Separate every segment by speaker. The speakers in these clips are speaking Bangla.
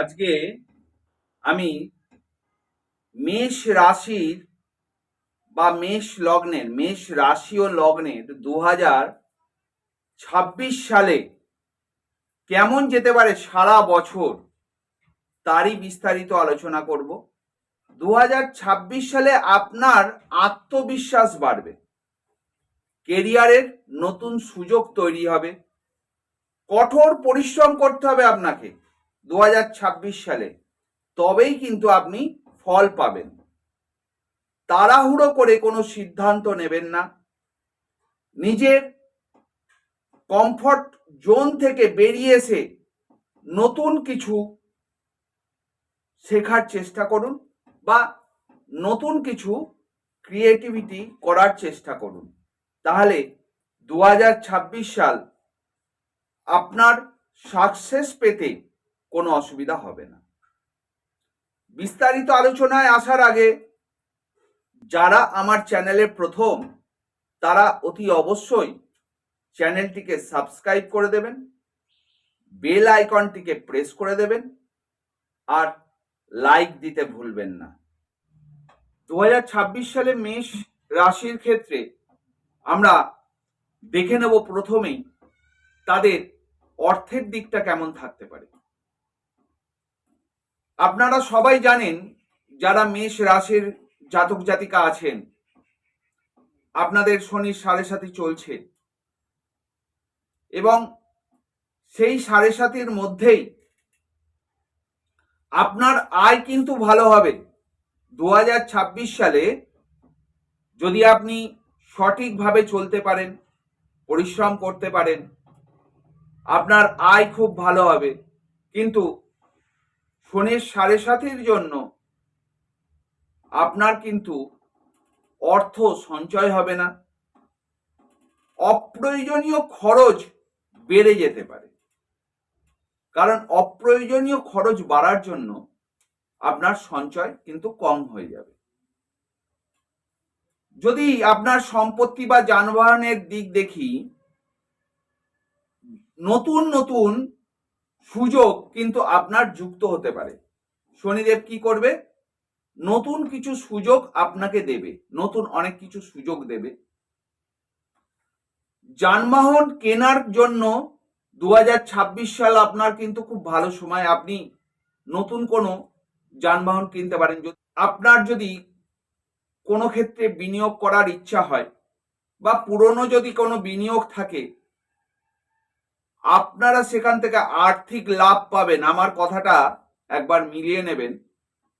Speaker 1: আজকে আমি মেষ রাশির বা মেষ লগ্নের, মেষ রাশি ও লগ্নের দু হাজার ছাব্বিশ সালে কেমন যেতে পারে সারা বছর তারই বিস্তারিত আলোচনা করব। দু হাজার ছাব্বিশ সালে আপনার আত্মবিশ্বাস বাড়বে, কেরিয়ারের নতুন সুযোগ তৈরি হবে, কঠোর পরিশ্রম করতে হবে আপনাকে দু হাজার ছাব্বিশ সালে। তবেই কিন্তু আপনি ফল পাবেন। তাড়াহুড়ো করে কোনো সিদ্ধান্ত নেবেন না। নিজের কমফর্ট জোন থেকে বেরিয়ে এসে নতুন কিছু শেখার চেষ্টা করুন বা নতুন কিছু ক্রিয়েটিভিটি করার চেষ্টা করুন। তাহলে দু হাজার ছাব্বিশ সাল আপনার সাকসেস পেতে কোনো অসুবিধা হবে না। বিস্তারিত আলোচনায় আসার আগে যারা আমার চ্যানেলে প্রথম, তারা অতি অবশ্যই চ্যানেলটিকে সাবস্ক্রাইব করে দেবেন, বেল আইকনটিকে প্রেস করে দেবেন, আর লাইক দিতে ভুলবেন না। দু হাজার ছাব্বিশ সালে মেষ রাশির ক্ষেত্রে আমরা দেখে নেব প্রথমেই তাদের অর্থের দিকটা কেমন থাকতে পারে। আপনারা সবাই জানেন যারা মেষ রাশির জাতক জাতিকা আছেন, আপনাদের শনির সাড়ে সাথে চলছে। এবং সেই সাড়ে সাতির মধ্যেই আপনার আয় কিন্তু ভালো হবে। দু হাজার ছাব্বিশ সালে যদি আপনি সঠিকভাবে চলতে পারেন, পরিশ্রম করতে পারেন, আপনার আয় খুব ভালো হবে। কিন্তু শনির সাড়ে সাতির জন্য। আপনার কিন্তু অর্থ সঞ্চয় হবে না। অপ্রয়োজনীয় খরচ বেড়ে যেতে পারে। কারণ অপ্রয়োজনীয় খরচ বাড়ার জন্য আপনার সঞ্চয় কিন্তু কম হয়ে যাবে। যদি আপনার সম্পত্তি বা যানবাহনের দিক দেখি, নতুন নতুন সুযোগ কিন্তু আপনার যুক্ত হতে পারে। শনিদেব কি করবে? নতুন কিছু সুযোগ আপনাকে দেবে। নতুন অনেক কিছু সুযোগ দেবে। যানবাহন কেনার জন্য দু হাজার ছাব্বিশ সাল আপনার কিন্তু খুব ভালো সময়। আপনি নতুন কোনো যানবাহন কিনতে পারেন। যদি আপনার যদি কোনো ক্ষেত্রে বিনিয়োগ করার ইচ্ছা হয় বা পুরনো যদি কোনো বিনিয়োগ থাকে আপনারা সেখান থেকে আর্থিক লাভ পাবেন। আমার কথাটা একবার মিলিয়ে নেবেন।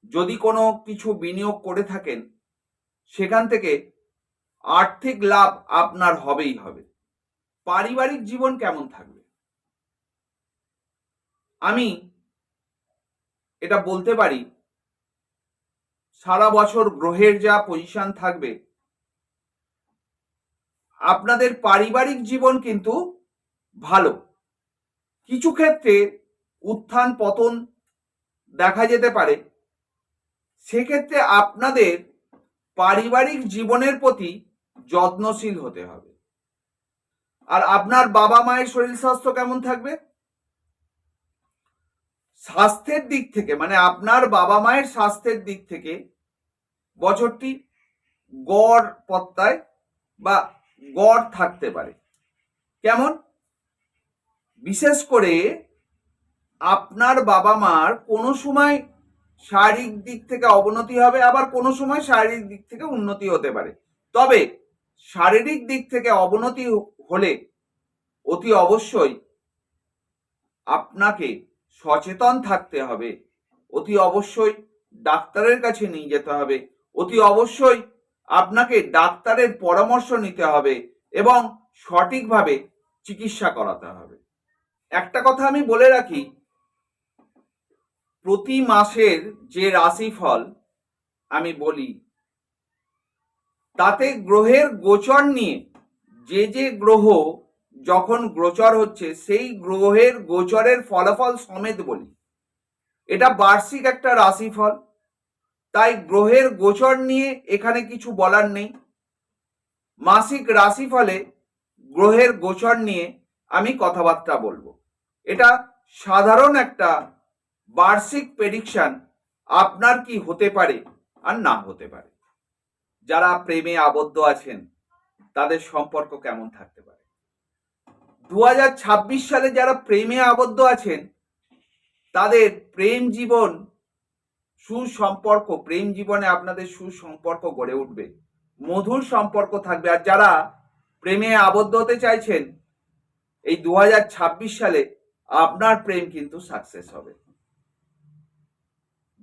Speaker 1: যদি কোনো কিছু বিনিয়োগ করে থাকেন, সেখান থেকে আর্থিক লাভ আপনার হবেই হবে। পারিবারিক জীবন কেমন থাকবে? আমি এটা বলতে পারি, সারা বছর গ্রহের যা পজিশন থাকবে, আপনাদের পারিবারিক জীবন কিন্তু ভালো। কিছু ক্ষেত্রে উত্থান পতন দেখা যেতে পারে। সেক্ষেত্রে আপনাদের পারিবারিক জীবনের প্রতি যত্নশীল হতে হবে। আর আপনার বাবা মায়ের শরীর স্বাস্থ্য কেমন থাকবে? স্বাস্থ্যের দিক থেকে মানে আপনার বাবা মায়ের স্বাস্থ্যের দিক থেকে বছরটি গড় পত্তায় বা গড় থাকতে পারে। কেমন? বিশেষ করে আপনার বাবা মার কোনো সময় শারীরিক দিক থেকে অবনতি হবে, আবার কোনো সময় শারীরিক দিক থেকে উন্নতি হতে পারে। তবে শারীরিক দিক থেকে অবনতি হলে অতি অবশ্যই আপনাকে সচেতন থাকতে হবে। অতি অবশ্যই ডাক্তারের কাছে নিয়ে যেতে হবে। অতি অবশ্যই আপনাকে ডাক্তারের পরামর্শ নিতে হবে এবং সঠিকভাবে চিকিৎসা করাতে হবে। একটা কথা আমি বলে রাখি, প্রতি মাসের যে রাশিফল আমি বলি, তাতে গ্রহের গোচর নিয়ে যে যে গ্রহ যখন গোচর হচ্ছে, সেই গ্রহের গোচরের ফলাফল সমেত বলি। এটা বার্ষিক একটা রাশিফল, তাই গ্রহের গোচর নিয়ে এখানে কিছু বলার নেই। মাসিক রাশিফলে গ্রহের গোচর নিয়ে আমি কথাবার্তা বলব। এটা সাধারণ একটা বার্ষিক প্রেডিকশন আপনার কি হতে পারে আর না হতে পারে। যারা প্রেমে আবদ্ধ আছেন, তাদের সম্পর্ক কেমন থাকতে পারে? দু হাজার ছাব্বিশ সালে যারা প্রেমে আবদ্ধ আছেন, তাদের প্রেম জীবন, সুসম্পর্ক, প্রেম জীবনে আপনাদের সুসম্পর্ক গড়ে উঠবে। মধুর সম্পর্ক থাকবে। আর যারা প্রেমে আবদ্ধ হতে চাইছেন, এই দু হাজার ছাব্বিশ সালে আপনার প্রেম কিন্তু সাকসেস হবে।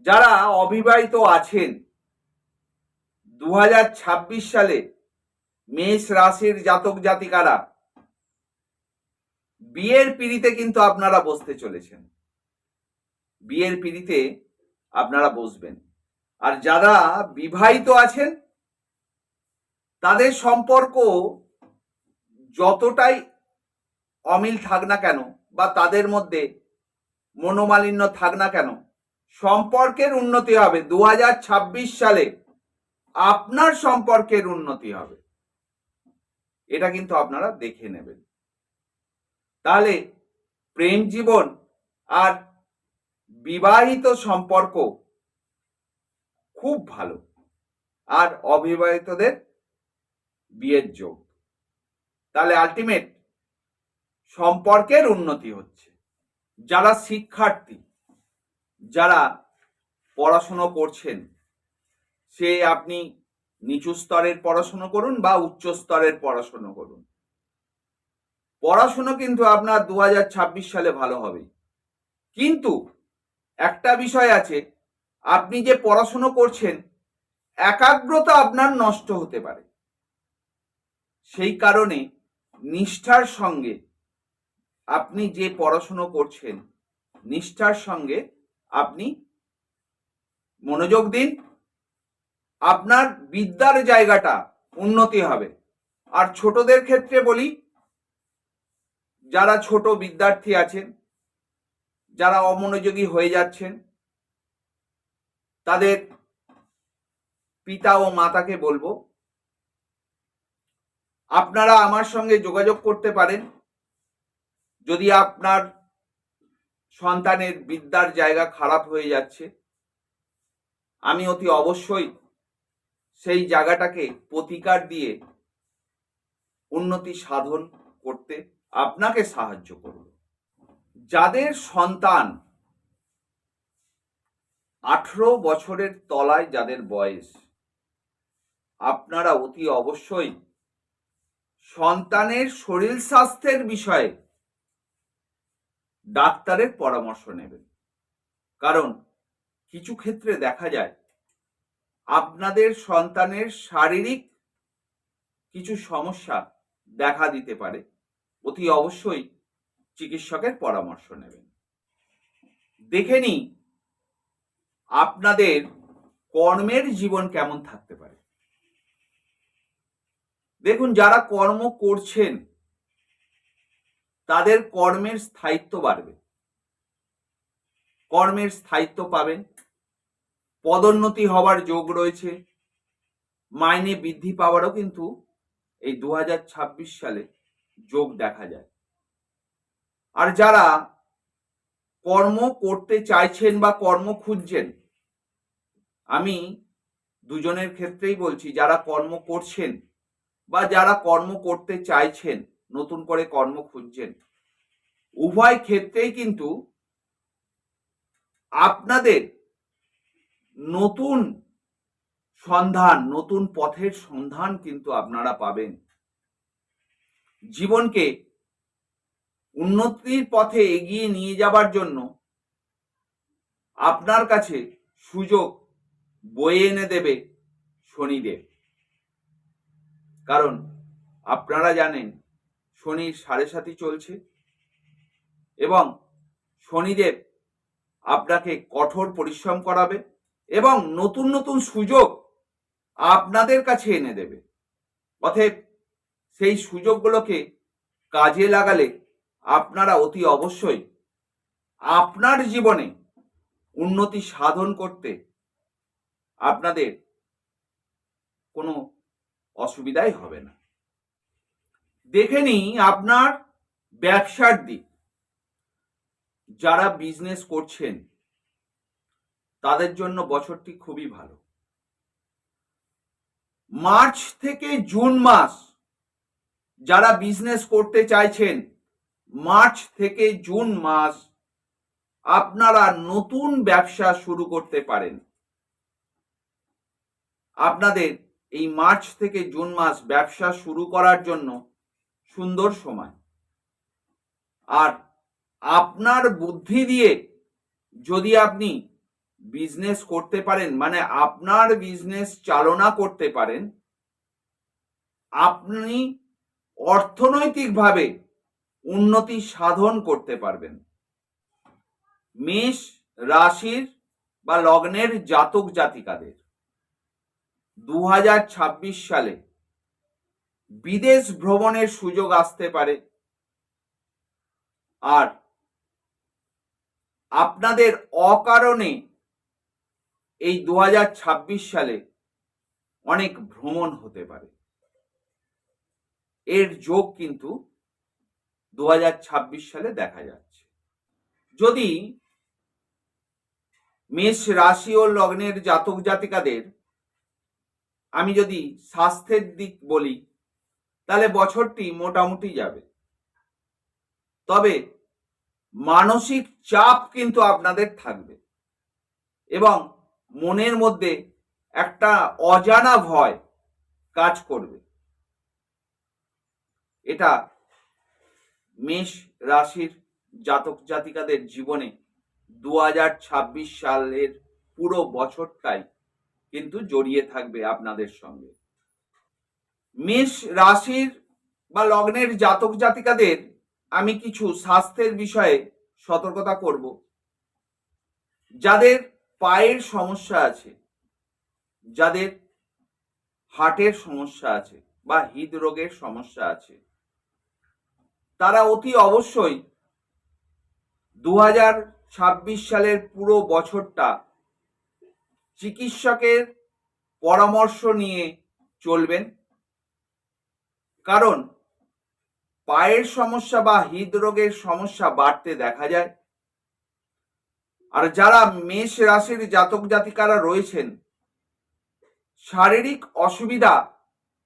Speaker 1: যারা অবিবাহিত আছেন দু হাজার ছাব্বিশ সালে মেষ রাশির জাতক জাতিকারা, বিয়ের পিড়িতে কিন্তু আপনারা বসতে চলেছেন। বিয়ের পিড়িতে আপনারা বসবেন। আর যারা বিবাহিত আছেন, তাদের সম্পর্ক যতটাই অমিল থাক না কেন বা তাদের মধ্যে মনোমালিন্য থাক না কেন, সম্পর্কের উন্নতি হবে। দু হাজার ছাব্বিশ সালে আপনার সম্পর্কের উন্নতি হবে। এটা কিন্তু আপনারা দেখে নেবেন। তাহলে প্রেম জীবন আর বিবাহিত সম্পর্ক খুব ভালো। আর অবিবাহিতদের বিয়ের যোগ। তাহলে আলটিমেট সম্পর্কের উন্নতি হচ্ছে। যারা শিক্ষার্থী, যারা পড়াশুনো করছেন, সে আপনি নিচু স্তরের পড়াশুনো করুন বা উচ্চ স্তরের পড়াশুনো করুন। পড়াশুনো কিন্তু আপনার দু হাজার ছাব্বিশ সালে ভালো হবে। কিন্তু একটা বিষয় আছে, আপনি যে পড়াশুনো করছেন, একাগ্রতা আপনার নষ্ট হতে পারে। সেই কারণে নিষ্ঠার সঙ্গে আপনি যে পড়াশুনো করছেন, নিষ্ঠার সঙ্গে আপনি মনোযোগ দিন। আপনার বিদ্যার জায়গাটা উন্নতি হবে। আর ছোটদের ক্ষেত্রে বলি, যারা ছোট বিদ্যার্থী আছেন, যারা অমনোযোগী হয়ে যাচ্ছেন, তাদের পিতা ও মাতাকে বলব, আপনারা আমার সঙ্গে যোগাযোগ করতে পারেন। যদি আপনার সন্তানের বিদ্যার জায়গা খারাপ হয়ে যাচ্ছে, আমি অতি অবশ্যই সেই জায়গাটাকে প্রতিকার দিয়ে উন্নতি সাধন করতে আপনাকে সাহায্য করব। যাদের সন্তান আঠেরো বছরের তলায় যাদের বয়স, আপনারা অতি অবশ্যই সন্তানের শরীর স্বাস্থ্যের বিষয়ে ডাক্তারের পরামর্শ নেবেন। কারণ কিছু ক্ষেত্রে দেখা যায়, আপনাদের সন্তানের শারীরিক কিছু সমস্যা দেখা দিতে পারে। অতি অবশ্যই চিকিৎসকের পরামর্শ নেবেন। দেখে নিই আপনাদের কর্মের জীবন কেমন থাকতে পারে। দেখুন, যারা কর্ম করছেন তাদের কর্মের স্থায়িত্ব বাড়বে। কর্মের স্থায়িত্ব পাবেন। পদোন্নতি হওয়ার যোগ রয়েছে। মাইনে বৃদ্ধি পাওয়ারও কিন্তু এই দু হাজার ছাব্বিশ সালে যোগ দেখা যায়। আর যারা কর্ম করতে চাইছেন বা কর্ম খুঁজছেন, আমি দুজনের ক্ষেত্রেই বলছি, যারা কর্ম করছেন বা যারা কর্ম করতে চাইছেন নতুন করে কর্ম খুঁজছেন। উভয় ক্ষেত্রেই কিন্তু আপনাদের নতুন সন্ধান, নতুন পথের সন্ধান কিন্তু আপনারা পাবেন। জীবনকে উন্নতির পথে এগিয়ে নিয়ে যাবার জন্য আপনার কাছে সুযোগ বয়ে এনে দেবে শনিদেব। কারণ আপনারা জানেন শনির সাড়ে সাথী চলছে। এবং শনিদেব আপনাকে কঠোর পরিশ্রম করাবে এবং নতুন নতুন সুযোগ আপনাদের কাছে এনে দেবে। অতএব সেই সুযোগগুলোকে কাজে লাগালে আপনারা অতি অবশ্যই আপনার জীবনে উন্নতি সাধন করতে আপনাদের কোনো অসুবিধাই হবে না। দেখে নিই আপনার ব্যবসার দিক। যারা বিজনেস করছেন, তাদের জন্য বছরটি খুবই ভালো। মার্চ থেকে জুন মাস যারা বিজনেস করতে চাইছেন, মার্চ থেকে জুন মাস আপনারা নতুন ব্যবসা শুরু করতে পারেন। আপনাদের এই মার্চ থেকে জুন মাস ব্যবসা শুরু করার জন্য সুন্দর সময়। আর আপনার বুদ্ধি দিয়ে যদি আপনি বিজনেস করতে পারেন মানে আপনার বিজনেস চালনা করতে পারেন, আপনি অর্থনৈতিকভাবে উন্নতি সাধন করতে পারবেন। মেষ রাশির বা লগ্নের জাতক জাতিকাদের। দু হাজার ছাব্বিশ সালে বিদেশ ভ্রমণের সুযোগ আসতে পারে। আর আপনাদের অকারণে এই দু হাজার ছাব্বিশ সালে অনেক ভ্রমণ হতে পারে। এর যোগ কিন্তু দু হাজার ছাব্বিশ সালে দেখা যাচ্ছে। যদি মেষ রাশি ও লগ্নের জাতক জাতিকাদের আমি যদি স্বাস্থ্যের দিক বলি তাহলে বছরটি মোটামুটি যাবে। তবে মানসিক চাপ কিন্তু আপনাদের থাকবে এবং মনের মধ্যে একটা অজানা ভয় কাজ করবে। এটা মেষ রাশির জাতক জাতিকাদের জীবনে দু হাজার ছাব্বিশ সালের পুরো বছরটাই কিন্তু জড়িয়ে থাকবে আপনাদের সঙ্গে। মেষ রাশির বা লগ্নের জাতক জাতিকাদের আমি কিছু স্বাস্থ্যের বিষয়ে সতর্কতা করব। যাদের পায়ের সমস্যা আছে, যাদের হার্টের সমস্যা আছে বা হৃদরোগের সমস্যা আছে, তারা অতি অবশ্যই দু হাজার ছাব্বিশ সালের পুরো বছরটা চিকিৎসকের পরামর্শ নিয়ে চলবেন। কারণ পায়ের সমস্যা বা হৃদরোগের সমস্যা বাড়তে দেখা যায়। আর যারা মেষ রাশির জাতক জাতিকারা রয়েছেন, শারীরিক অসুবিধা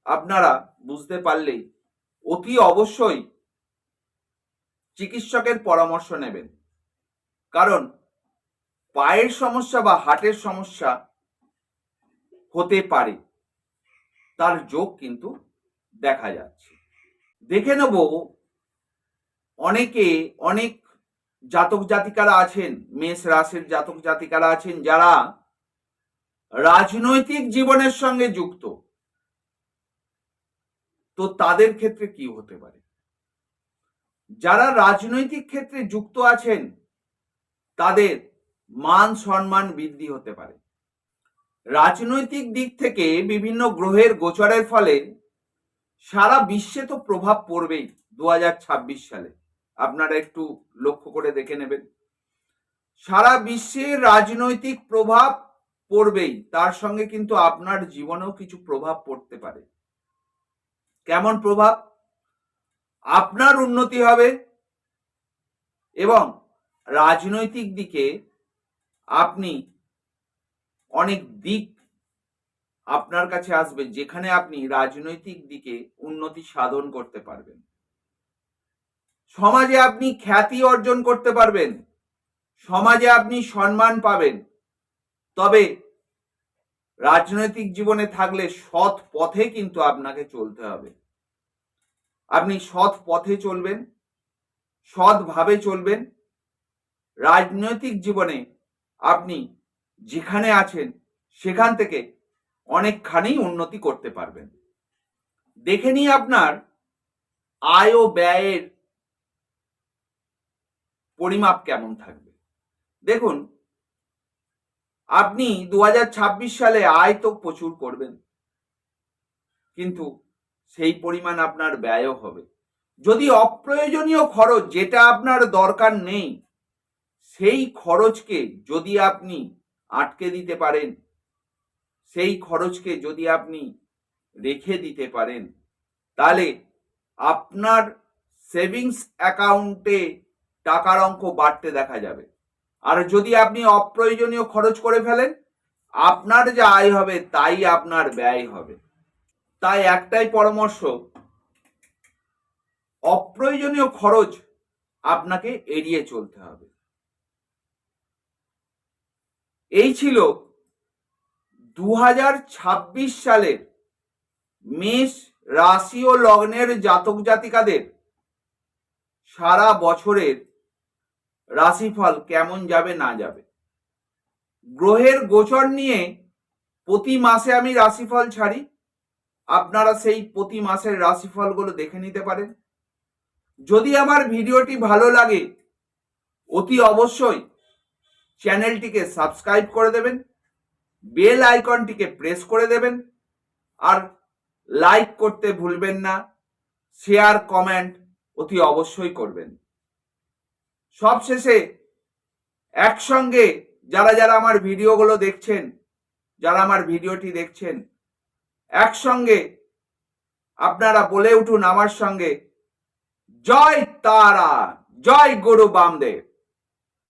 Speaker 1: আপনারা বুঝতে পারলেই অতি অবশ্যই চিকিৎসকের পরামর্শ নেবেন। কারণ পায়ের সমস্যা বা হার্টের সমস্যা হতে পারে, তার যোগ কিন্তু দেখা যাচ্ছে। দেখে নেব অনেকে, অনেক জাতক জাতিকারা আছেন, মেষ রাশির জাতক জাতিকারা আছেন, যারা রাজনৈতিক জীবনের সঙ্গে যুক্ত। তো তাদের ক্ষেত্রে কি হতে পারে? যারা রাজনৈতিক ক্ষেত্রে যুক্ত আছেন, তাদের মান সম্মান বৃদ্ধি হতে পারে। রাজনৈতিক দিক থেকে বিভিন্ন গ্রহের গোচরের ফলে সারা বিশ্বে তো প্রভাব পড়বেই দু হাজার ছাব্বিশ সালে। আপনারা একটু লক্ষ্য করে দেখে নেবেন। সারা বিশ্বে রাজনৈতিক প্রভাব পড়বেই, তার সঙ্গে কিন্তু আপনার জীবনেও কিছু প্রভাব পড়তে পারে। কেমন প্রভাব? আপনার উন্নতি হবে এবং রাজনৈতিক দিকে আপনি অনেক দিক আপনার কাছে আসবে যেখানে আপনি রাজনৈতিক দিকে উন্নতি সাধন করতে পারবেন। সমাজে আপনি খ্যাতি অর্জন করতে পারবেন। সমাজে আপনি সম্মান পাবেন। তবে রাজনৈতিক জীবনে থাকলে সৎ পথে কিন্তু আপনাকে চলতে হবে। আপনি সৎ পথে চলবেন, সৎভাবে চলবেন। রাজনৈতিক জীবনে আপনি যেখানে আছেন, সেখান থেকে অনেকখানি উন্নতি করতে পারবেন। দেখে নিয়ে আপনার আয় ও ব্যয়ের পরিমাপ কেমন থাকবে। দেখুন, আপনি দু হাজার ছাব্বিশ সালে আয় তো প্রচুর করবেন, কিন্তু সেই পরিমাণ আপনার ব্যয়ও হবে। যদি অপ্রয়োজনীয় খরচ যেটা আপনার দরকার নেই, সেই খরচকে যদি আপনি আটকে দিতে পারেন সেই খরচকে যদি আপনি রেখে দিতে পারেন, তাহলে আপনার সেভিংস অ্যাকাউন্টে টাকার অঙ্ক বাড়তে দেখা যাবে। আর যদি আপনি অপ্রয়োজনীয় খরচ করে ফেলেন, আপনার যা আয় হবে তাই আপনার ব্যয় হবে। তাই একটাই পরামর্শ, অপ্রয়োজনীয় খরচ আপনাকে এড়িয়ে চলতে হবে। এই ছিল দু হাজার ছাব্বিশ সালের মেষ রাশি ও লগ্নের জাতক জাতিকাদের সারা বছরের রাশিফল কেমন যাবে, না যাবে? গ্রহের গোচর নিয়ে প্রতি মাসে আমি রাশিফল ছাড়ি। আপনারা সেই প্রতি মাসের রাশিফলগুলো দেখে নিতে পারেন। যদি আমার ভিডিওটি ভালো লাগে, অতি অবশ্যই চ্যানেলটিকে সাবস্ক্রাইব করে দেবেন। বেল আইকনটিকে প্রেস করে দেবেন আর লাইক করতে ভুলবেন না, শেয়ার, কমেন্ট অতি অবশ্যই করবেন। সবশেষে একসঙ্গে যারা যারা আমার ভিডিওগুলো দেখছেন, যারা আমার ভিডিওটি দেখছেন, একসঙ্গে আপনারা বলে উঠুন আমার সঙ্গে, জয় তারা, জয় গুরু বামদেব।